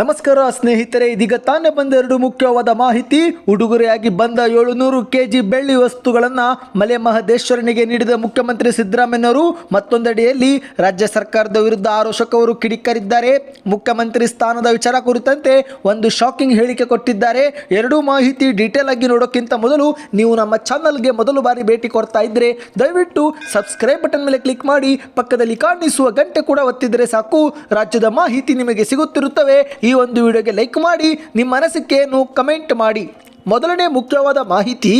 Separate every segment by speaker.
Speaker 1: ನಮಸ್ಕಾರ ಸ್ನೇಹಿತರೆ, ಇದೀಗ ತಾನೇ ಬಂದ ಎರಡು ಮುಖ್ಯವಾದ ಮಾಹಿತಿ. ಉಡುಗೊರೆಯಾಗಿ ಬಂದ ಏಳುನೂರು ಕೆಜಿ ಬೆಳ್ಳಿ ವಸ್ತುಗಳನ್ನು ಮಲೆ ಮಹದೇಶ್ವರನಿಗೆ ನೀಡಿದ ಮುಖ್ಯಮಂತ್ರಿ ಸಿದ್ದರಾಮಯ್ಯನವರು ಮತ್ತೊಂದೆಡೆಯಲ್ಲಿ ರಾಜ್ಯ ಸರ್ಕಾರದ ವಿರುದ್ಧ ಆರೋಷಕವರು ಕಿಡಿಕರಿದ್ದಾರೆ. ಮುಖ್ಯಮಂತ್ರಿ ಸ್ಥಾನದ ವಿಚಾರ ಕುರಿತಂತೆ ಒಂದು ಶಾಕಿಂಗ್ ಹೇಳಿಕೆ ಕೊಟ್ಟಿದ್ದಾರೆ. ಎರಡೂ ಮಾಹಿತಿ ಡೀಟೇಲ್ ಆಗಿ ನೋಡೋಕ್ಕಿಂತ ಮೊದಲು ನೀವು ನಮ್ಮ ಚಾನಲ್ಗೆ ಮೊದಲು ಬಾರಿ ಭೇಟಿ ಕೊಡ್ತಾ ಇದ್ರೆ ದಯವಿಟ್ಟು ಸಬ್ಸ್ಕ್ರೈಬ್ ಬಟನ್ ಮೇಲೆ ಕ್ಲಿಕ್ ಮಾಡಿ, ಪಕ್ಕದಲ್ಲಿ ಕಾಣಿಸುವ ಗಂಟೆ ಕೂಡ ಒತ್ತಿದರೆ ಸಾಕು. ರಾಜ್ಯದ ಮಾಹಿತಿ ನಿಮಗೆ ಸಿಗುತ್ತಿರುತ್ತವೆ. ಈ ಒಂದು ವಿಡಿಯೋಗೆ ಲೈಕ್ ಮಾಡಿ ನಿಮ್ಮ ಅನಿಸಿಕೆಯನ್ನು ಕಮೆಂಟ್ ಮಾಡಿ. ಮೊದಲನೇ ಮುಖ್ಯವಾದ ಮಾಹಿತಿ,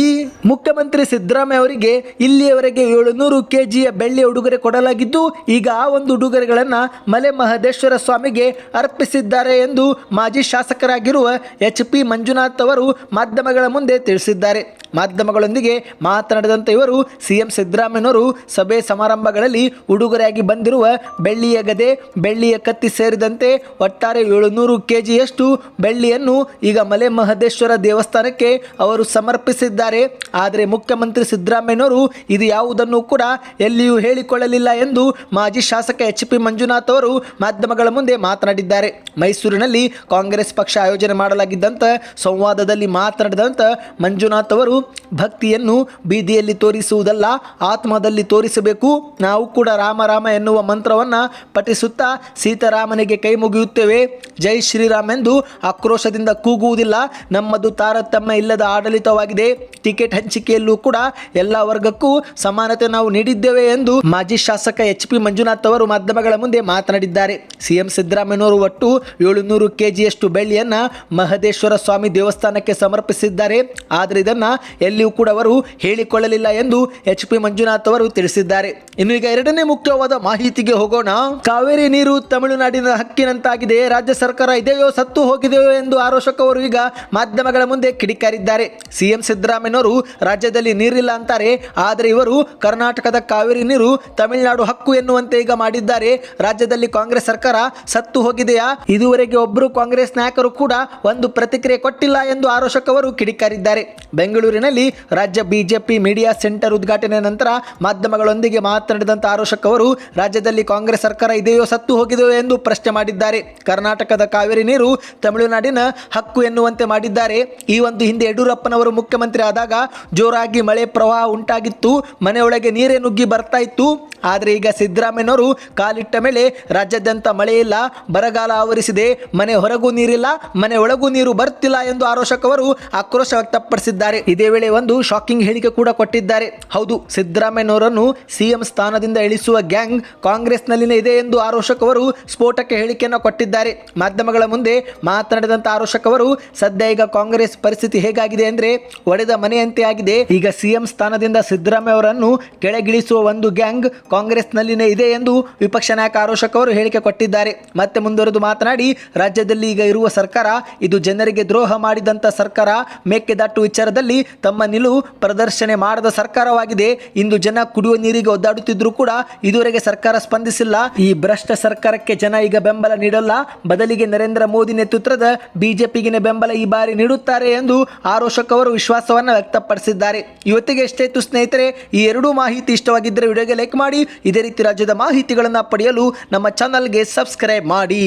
Speaker 1: ಮುಖ್ಯಮಂತ್ರಿ ಸಿದ್ದರಾಮಯ್ಯ ಅವರಿಗೆ ಇಲ್ಲಿಯವರೆಗೆ ಏಳುನೂರು ಕೆಜಿಯ ಬೆಳ್ಳಿ ಉಡುಗೊರೆ ಕೊಡಲಾಗಿದ್ದು, ಈಗ ಆ ಒಂದು ಉಡುಗೊರೆಗಳನ್ನು ಮಲೆ ಮಹದೇಶ್ವರ ಸ್ವಾಮಿಗೆ ಅರ್ಪಿಸಿದ್ದಾರೆ ಎಂದು ಮಾಜಿ ಶಾಸಕರಾಗಿರುವ ಎಚ್ ಪಿ ಮಂಜುನಾಥ್ ಅವರು ಮಾಧ್ಯಮಗಳ ಮುಂದೆ ತಿಳಿಸಿದ್ದಾರೆ. ಮಾಧ್ಯಮಗಳೊಂದಿಗೆ ಮಾತನಾಡಿದಂಥ ಇವರು ಸಿಎಂ ಸಿದ್ದರಾಮಯ್ಯನವರು ಸಭೆ ಸಮಾರಂಭಗಳಲ್ಲಿ ಉಡುಗೊರೆಯಾಗಿ ಬಂದಿರುವ ಬೆಳ್ಳಿಯ ಗದೆ, ಬೆಳ್ಳಿಯ ಕತ್ತಿ ಸೇರಿದಂತೆ ಒಟ್ಟಾರೆ ಏಳುನೂರು ಕೆಜಿಯಷ್ಟು ಬೆಳ್ಳಿಯನ್ನು ಈಗ ಮಲೆ ಮಹದೇಶ್ವರ ದೇವಸ್ಥಾನಕ್ಕೆ ಅವರು ಸಮರ್ಪಿಸಿದ್ದಾರೆ. ಆದರೆ ಮುಖ್ಯಮಂತ್ರಿ ಸಿದ್ದರಾಮಯ್ಯನವರು ಇದು ಯಾವುದನ್ನು ಕೂಡ ಎಲ್ಲಿಯೂ ಹೇಳಿಕೊಳ್ಳಲಿಲ್ಲ ಎಂದು ಮಾಜಿ ಶಾಸಕ ಎಚ್ ಪಿ ಮಂಜುನಾಥ್ ಅವರು ಮಾಧ್ಯಮಗಳ ಮುಂದೆ ಮಾತನಾಡಿದ್ದಾರೆ. ಮೈಸೂರಿನಲ್ಲಿ ಕಾಂಗ್ರೆಸ್ ಪಕ್ಷ ಆಯೋಜನೆ ಮಾಡಲಾಗಿದ್ದಂಥ ಸಂವಾದದಲ್ಲಿ ಮಾತನಾಡಿದಂಥ ಮಂಜುನಾಥ್ ಅವರು, ಭಕ್ತಿಯನ್ನು ಬೀದಿಯಲ್ಲಿ ತೋರಿಸುವುದಲ್ಲ, ಆತ್ಮದಲ್ಲಿ ತೋರಿಸಬೇಕು. ನಾವು ಕೂಡ ರಾಮ ರಾಮ ಎನ್ನುವ ಮಂತ್ರವನ್ನು ಪಠಿಸುತ್ತಾ ಸೀತಾರಾಮನಿಗೆ ಕೈ ಮುಗಿಯುತ್ತೇವೆ. ಜೈ ಶ್ರೀರಾಮ್ ಎಂದು ಆಕ್ರೋಶದಿಂದ ಕೂಗುವುದಿಲ್ಲ. ನಮ್ಮದು ತಾರತಮ್ಯ ಇಲ್ಲದ ಆಡಳಿತವಾಗಿದೆ. ಟಿಕೆಟ್ ಹಂಚಿಕೆಯಲ್ಲೂ ಕೂಡ ಎಲ್ಲ ವರ್ಗಕ್ಕೂ ಸಮಾನತೆ ನಾವು ನೀಡಿದ್ದೇವೆ ಎಂದು ಮಾಜಿ ಶಾಸಕ ಎಚ್ ಪಿ ಮಂಜುನಾಥ್ ಅವರು ಮಾಧ್ಯಮಗಳ ಮುಂದೆ ಮಾತನಾಡಿದ್ದಾರೆ. ಸಿಎಂ ಸಿದ್ದರಾಮಯ್ಯನವರು ಒಟ್ಟು ಏಳುನೂರು ಕೆಜಿಯಷ್ಟು ಬೆಳ್ಳಿಯನ್ನ ಮಹದೇಶ್ವರ ಸ್ವಾಮಿ ದೇವಸ್ಥಾನಕ್ಕೆ ಸಮರ್ಪಿಸಿದ್ದಾರೆ. ಆದರೆ ಇದನ್ನ ಎಲ್ಲಿಯೂ ಕೂಡ ಅವರು ಹೇಳಿಕೊಳ್ಳಲಿಲ್ಲ ಎಂದು ಎಚ್ ಪಿ ಮಂಜುನಾಥ್ ಅವರು ತಿಳಿಸಿದ್ದಾರೆ. ಇನ್ನು ಈಗ ಎರಡನೇ ಮುಖ್ಯವಾದ ಮಾಹಿತಿಗೆ ಹೋಗೋಣ. ಕಾವೇರಿ ನೀರು ತಮಿಳುನಾಡಿನ ಹಕ್ಕಿನಂತಾಗಿದೆ. ರಾಜ್ಯ ಸರ್ಕಾರ ಇದೆಯೋ ಸತ್ತು ಹೋಗಿದೆಯೋ ಎಂದು ಆರೋಷಕವರು ಈಗ ಮಾಧ್ಯಮಗಳ ಮುಂದೆ ಕಿಡಿಕಾರಿದ್ದಾರೆ ಸಿಎಂ ಸಿದ್ದರಾಮಯ್ಯನವರು ರಾಜ್ಯದಲ್ಲಿ ನೀರಿಲ್ಲ ಅಂತಾರೆ. ಆದರೆ ಇವರು ಕರ್ನಾಟಕದ ಕಾವೇರಿ ನೀರು ತಮಿಳುನಾಡು ಹಕ್ಕು ಎನ್ನುವಂತೆ ಈಗ ಮಾಡಿದ್ದಾರೆ. ರಾಜ್ಯದಲ್ಲಿ ಕಾಂಗ್ರೆಸ್ ಸರ್ಕಾರ ಸತ್ತು ಹೋಗಿದೆಯಾ? ಇದುವರೆಗೆ ಒಬ್ಬರು ಕಾಂಗ್ರೆಸ್ ನಾಯಕರು ಕೂಡ ಒಂದು ಪ್ರತಿಕ್ರಿಯೆ ಕೊಟ್ಟಿಲ್ಲ ಎಂದು ಆರೋಷಕವರು ಕಿಡಿಕಾರಿದ್ದಾರೆ. ಬೆಂಗಳೂರಿನಲ್ಲಿ ರಾಜ್ಯ ಬಿಜೆಪಿ ಮೀಡಿಯಾ ಸೆಂಟರ್ ಉದ್ಘಾಟನೆ ನಂತರ ಮಾಧ್ಯಮಗಳೊಂದಿಗೆ ಮಾತನಾಡಿದಂಥ ಆರೋಷಕವರು ರಾಜ್ಯದಲ್ಲಿ ಕಾಂಗ್ರೆಸ್ ಸರ್ಕಾರ ಇದೆಯೋ ಸತ್ತು ಹೋಗಿದೆಯೋ ಎಂದು ಪ್ರಶ್ನೆ ಮಾಡಿದ್ದಾರೆ. ಕರ್ನಾಟಕದ ಕಾವೇರಿ ನೀರು ತಮಿಳುನಾಡಿನ ಹಕ್ಕು ಎನ್ನುವಂತೆ ಮಾಡಿದ್ದಾರೆ. ಈ ಒಂದು ಹಿಂದೆ ಯಡಿಯೂರಪ್ಪನವರು ಮುಖ್ಯಮಂತ್ರಿ ಆದಾಗ ಜೋರಾಗಿ ಮಳೆ ಪ್ರವಾಹ ಉಂಟಾಗಿತ್ತು. ಮನೆಯೊಳಗೆ ನೀರೇ ನುಗ್ಗಿ ಬರ್ತಾ ಇತ್ತು. ಆದರೆ ಈಗ ಸಿದ್ದರಾಮಯ್ಯನವರು ಕಾಲಿಟ್ಟ ಮೇಲೆ ರಾಜ್ಯಾದ್ಯಂತ ಮಳೆ ಇಲ್ಲ, ಬರಗಾಲ ಆವರಿಸಿದೆ. ಮನೆ ಹೊರಗೂ ನೀರಿಲ್ಲ, ಮನೆ ಒಳಗೂ ನೀರು ಬರ್ತಿಲ್ಲ ಎಂದು ಆರೋಷಕವರು ಆಕ್ರೋಶ ವ್ಯಕ್ತಪಡಿಸಿದ್ದಾರೆ. ಇದೇ ವೇಳೆ ಒಂದು ಶಾಕಿಂಗ್ ಹೇಳಿಕೆ ಕೂಡ ಕೊಟ್ಟಿದ್ದಾರೆ. ಹೌದು, ಸಿದ್ದರಾಮಯ್ಯನವರನ್ನು ಸಿಎಂ ಸ್ಥಾನದಿಂದ ಇಳಿಸುವ ಗ್ಯಾಂಗ್ ಕಾಂಗ್ರೆಸ್ನಲ್ಲಿನೇ ಇದೆ ಎಂದು ಆರೋಷಕವರು ಸ್ಫೋಟಕ್ಕೆ ಹೇಳಿಕೆಯನ್ನು ಕೊಟ್ಟಿದ್ದಾರೆ. ಮಾಧ್ಯಮಗಳ ಮುಂದೆ ಮಾತನಾಡಿದಂಥ ಆರೋಷಕವರು, ಸದ್ಯ ಈಗ ಕಾಂಗ್ರೆಸ್ ಪರಿಸ್ಥಿತಿ ಹೇಗಾಗಿದೆ ಅಂದ್ರೆ ಒಡೆದ ಮನೆಯಂತೆ ಆಗಿದೆ ಈಗ ಸಿಎಂ ಸ್ಥಾನದಿಂದ ಸಿದ್ದರಾಮಯ್ಯ ಅವರನ್ನು ಕೆಳಗಿಳಿಸುವ ಒಂದು ಗ್ಯಾಂಗ್ ಕಾಂಗ್ರೆಸ್ನಲ್ಲಿನೇ ಇದೆ ಎಂದು ವಿಪಕ್ಷ ನಾಯಕ ಆರೋಷಕ್ ಅವರು ಹೇಳಿಕೆ ಕೊಟ್ಟಿದ್ದಾರೆ. ಮತ್ತೆ ಮುಂದುವರೆದು ಮಾತನಾಡಿ, ರಾಜ್ಯದಲ್ಲಿ ಈಗ ಇರುವ ಸರ್ಕಾರ, ಇದು ಜನರಿಗೆ ದ್ರೋಹ ಮಾಡಿದಂಥ ಸರ್ಕಾರ, ಮೇಕೆದಾಟು ವಿಚಾರದಲ್ಲಿ ತಮ್ಮ ನಿಲುವು ಪ್ರದರ್ಶನೆ ಮಾಡದ ಸರ್ಕಾರವಾಗಿದೆ. ಇಂದು ಜನ ಕುಡಿಯುವ ನೀರಿಗೆ ಒದ್ದಾಡುತ್ತಿದ್ರೂ ಕೂಡ ಇದುವರೆಗೆ ಸರ್ಕಾರ ಸ್ಪಂದಿಸಿಲ್ಲ. ಈ ಭ್ರಷ್ಟ ಸರ್ಕಾರಕ್ಕೆ ಜನ ಈಗ ಬೆಂಬಲ ನೀಡಲ್ಲ. ಬದಲಿಗೆ ನರೇಂದ್ರ ಮೋದಿ ನೇತೃತ್ವದ ಬಿಜೆಪಿಗೆ ಬೆಂಬಲ ಈ ಬಾರಿ ನೀಡುತ್ತಾರೆ ಎಂದು ಆರೋಷಕ್ ಅವರು ವಿಶ್ವಾಸವನ್ನು ವ್ಯಕ್ತಪಡಿಸಿದ್ದಾರೆ. ಇವತ್ತಿಗೆ ಎಷ್ಟೇತು ಸ್ನೇಹಿತರೆ, ಈ ಎರಡೂ ಮಾಹಿತಿ ಇಷ್ಟವಾಗಿದ್ದರೆ ವಿಡಿಯೋಗೆ ಲೈಕ್ ಮಾಡಿ, ಇದೇ ರೀತಿ ರಾಜ್ಯದ ಮಾಹಿತಿಗಳನ್ನು ಪಡೆಯಲು ನಮ್ಮ ಚಾನಲ್ಗೆ ಸಬ್ಸ್ಕ್ರೈಬ್ ಮಾಡಿ.